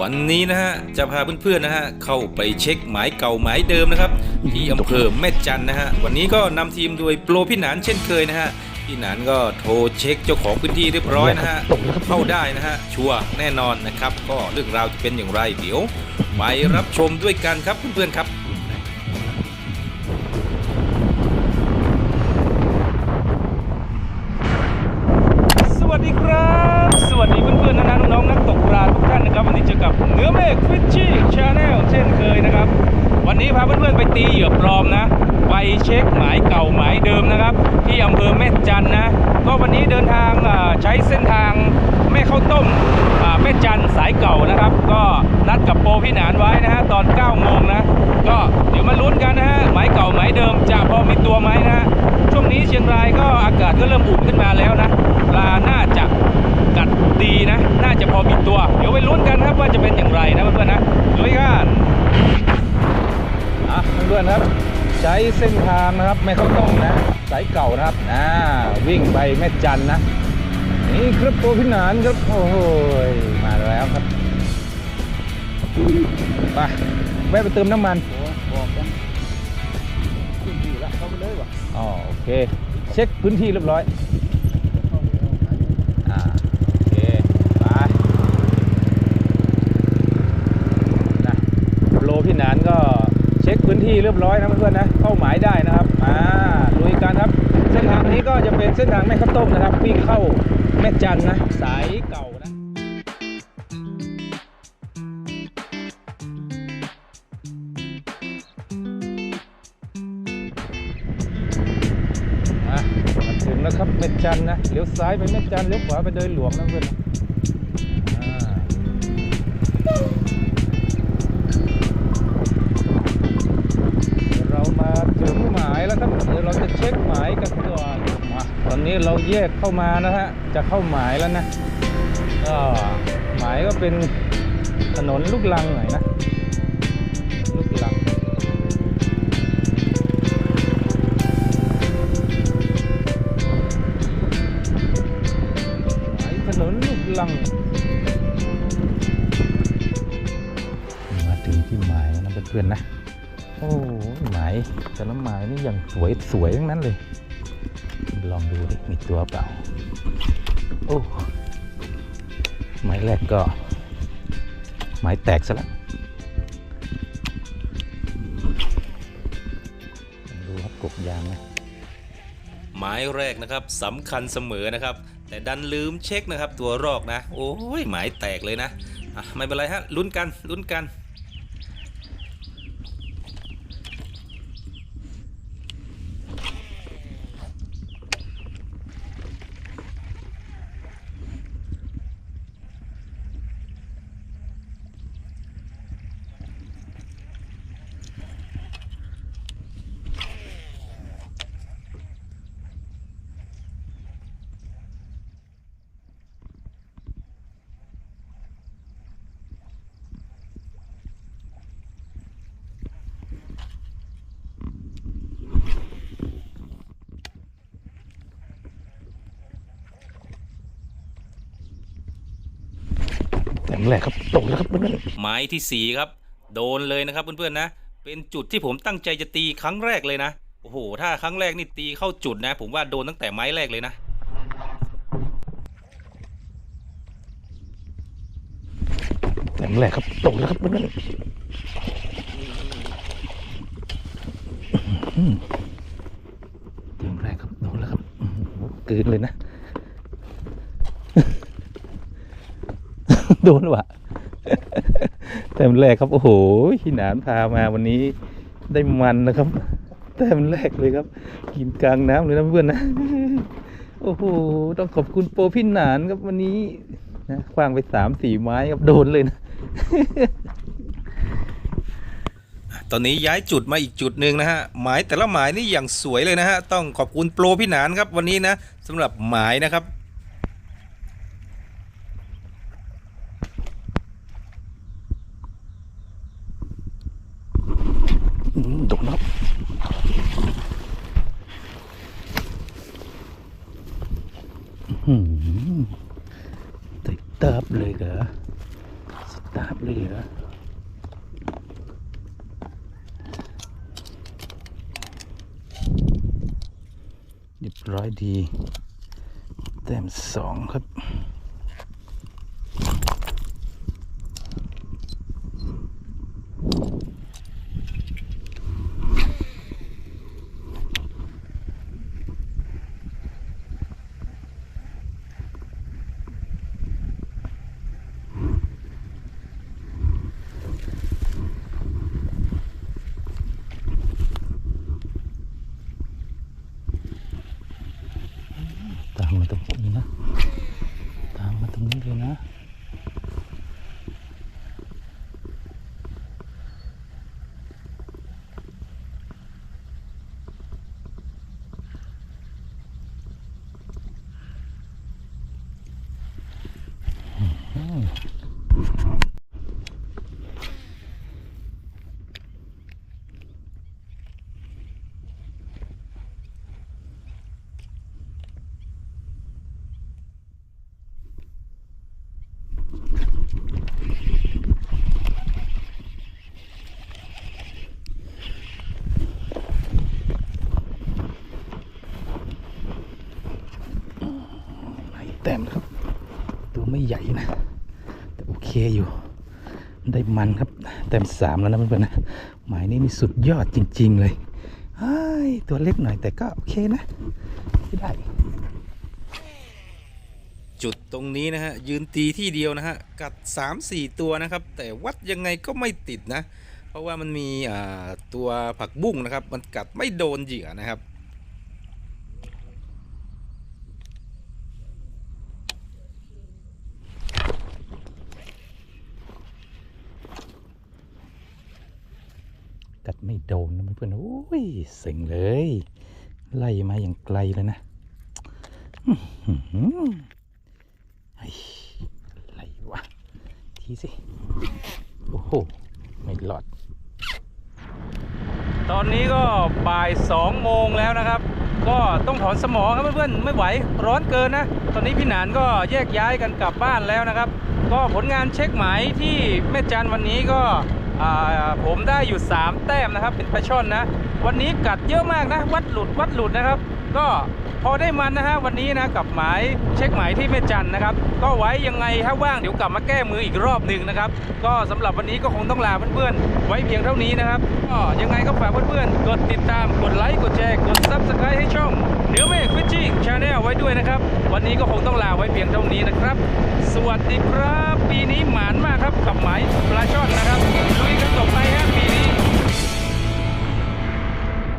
วันนี้นะฮะจะพาเพื่อนๆนะฮะเข้าไปเช็คหมายเก่าหมายเดิมนะครับที่อำเภอแม่จันนะฮะวันนี้ก็นำทีมโดยโปรพี่หนานเช่นเคยนะฮะพี่หนานก็โทรเช็คเจ้าของพื้นที่เรียบร้อยนะฮะเข้าได้นะฮะชัวร์แน่นอนนะครับ ก็เรื่องราวจะเป็นอย่างไรเดี๋ยวไปรับชมด้วยกันครับเพื่อนๆครับ พี่หนานไว้นะฮะตอน9โมงนะ ก็เดี๋ยวมาลุ้นกันนะฮะหมายเก่าหมายเดิมจะพอมีตัวไหมนะฮะช่วงนี้เชียงรายก็อากาศก็เริ่มอุ่นขึ้นมาแล้วนะปลาน่าจะกัดดีนะ น่าจะพอมีตัว เดี๋ยวไปลุ้นกันครับว่าจะเป็นอย่างไรนะเพื่อนๆนะลุยกันอะเพื่อนๆครับใช้เส้นทางนะครับไม่เข้าต้องนะสายเก่านะครับอ่าวิ่งไปแม่จันนะนี่ครับตัวพี่หนานครับโอ้โหยมาแล้วครับ ไปแวะไปเติมน้ำมันบอกกันขึ้นที่ละเข้าไปเลยวะอ๋อโอเค เช็คพื้นที่เรียบร้อยอ่าโอเคไปนะโลพี่หนานก็เช็คพื้นที่เรียบร้อยนะเพื่อนๆนะเข้าหมายได้นะครับอ่าลุยกันครับเส้นทางนี้ก็จะเป็นเส้นทางแม่ข้าวต้มนะครับวิ่งเข้าแม่จันนะสายเก่า แล้วครับเม็ดจันนะเลี้ยวซ้ายไปเม็ดจันเลี้ยวขวาไปเดินหลวงนะเพื่อนเดี๋ยวเรามาถึงหมายแล้วครับเดี๋ยวเราจะเช็คหมายกันก่อนมาตอนนี้เราแยกเข้ามานะฮะจะเข้าหมายแล้วนะก็หมายก็เป็นถนนลูกลังหน่อยนะ นะเพื่อนๆนะ โอ้หมายแต่ละหมายนี่อย่างสวยสวยทั้งนั้นเลย ลองดูดิมีตัวเปล่า โอ้หมายแรกก็ หมายแตกซะแล้วดูครับกบยางนะหมายแรกนะครับสำคัญเสมอนะครับ แต่ดันลืมเช็คนะครับ ตัวรอกนะ โอ้ยหมายแตกเลยนะะไม่เป็นไรฮะลุ้นกันลุ้นกัน แต่แรกครับตกแล้วครับเพื่อนหมายที่สี่ครับ โดนเลยนะครับเพื่อนๆนะ เป็นจุดที่ผมตั้งใจจะตีครั้งแรกเลยนะโอ้โห ถ้าครั้งแรกนี่ตีเข้าจุดนะ ผมว่าโดนตั้งแต่ไม้แรกเลยนะแต่แรกครับตกแล้วครับเพื่อนแต่แรกครับโดนแล้วครับอื้อหือเกินเลยนะ โดนว่ะแต้มแรกครับ โอ้โหพี่หนานพามาวันนี้ได้มันนะครับ แต้มแรกเลยครับ กินกลางน้ำเลยนะเพื่อนนะ โอ้โห ต้องขอบคุณโปรพี่หนานครับวันนี้นะคว้างไปสามสี่ไม้ครับโดนเลยนะ ตอนนี้ย้ายจุดมาอีกจุดหนึ่งนะฮะ หมายแต่ละหมายนี่อย่างสวยเลยนะฮะ ต้องขอบคุณโปรพี่หนานครับวันนี้นะสำหรับหมายนะครับ อืมโดนแล้วอื้อหือติดตับเลยเหรอสุดตาบเลยเหรอเรียบร้อยดี แต้มสองครับ ตามมาตรงนี้นะ ตามมาตรงนี้เลยนะ ไหน แต้มนะครับ ตัวไม่ใหญ่นะ แต่โอเคอยู่ ได้มันครับ แต้มสามแล้วนะเพื่อนๆนะ หมายนี้นี่สุดยอดจริง ๆ เลยเฮ้ยตัวเล็กหน่อยแต่ก็โอเคนะที่ได้ จุดตรงนี้นะฮะ ยืนตีที่เดียวนะฮะ กัด 3-4 ตัวนะครับ แต่วัดยังไงก็ไม่ติดนะ เพราะว่ามันมีอ่าตัวผักบุ้งนะครับ มันกัดไม่โดนเหยื่อนะครับ ไม่โดนนะเพื่อนๆโอ้ยเซ็งเลย ไล่มาอย่างไกลเลยนะอื้อหือเฮ้ยอะไรวะ ทีสิ โอ้โห ไม่หลอด ตอนนี้ก็บ่าย2โมงแล้วนะครับ ก็ต้องถอนสมองครับเพื่อนๆ ไม่ไหว ร้อนเกินนะ ตอนนี้พี่หนานก็แยกย้ายกันกลับบ้านแล้วนะครับ ก็ผลงานเช็คหมายที่แม่จันวันนี้ก็ ผมได้อยู่ 3 แต้มนะครับ เป็นปลาช่อนนะ วันนี้กัดเยอะมากนะ วัดหลุดวัดหลุดนะครับ ก็พอได้มันนะฮะวันนี้นะกับหมายเช็คหมายที่แม่จันนะครับ ก็ไว้ยังไงถ้าว่างเดี๋ยวกลับมาแก้มืออีกรอบหนึ่งนะครับ ก็สำหรับวันนี้ก็คงต้องลาเพื่อนๆไว้เพียงเท่านี้นะครับก็ยังไงก็ฝากเพื่อนๆกดติดตามกดไลค์กดแชร์กด Subscribe ให้ช่อง ว้ด้วยนะครับ วันนี้ก็คงต้องลาไว้เพียงเท่านี้นะครับ สวัสดีครับ ปีนี้หมานมากครับกับหมายปลาช่อนนะครับลุยกันตกอไปฮะปี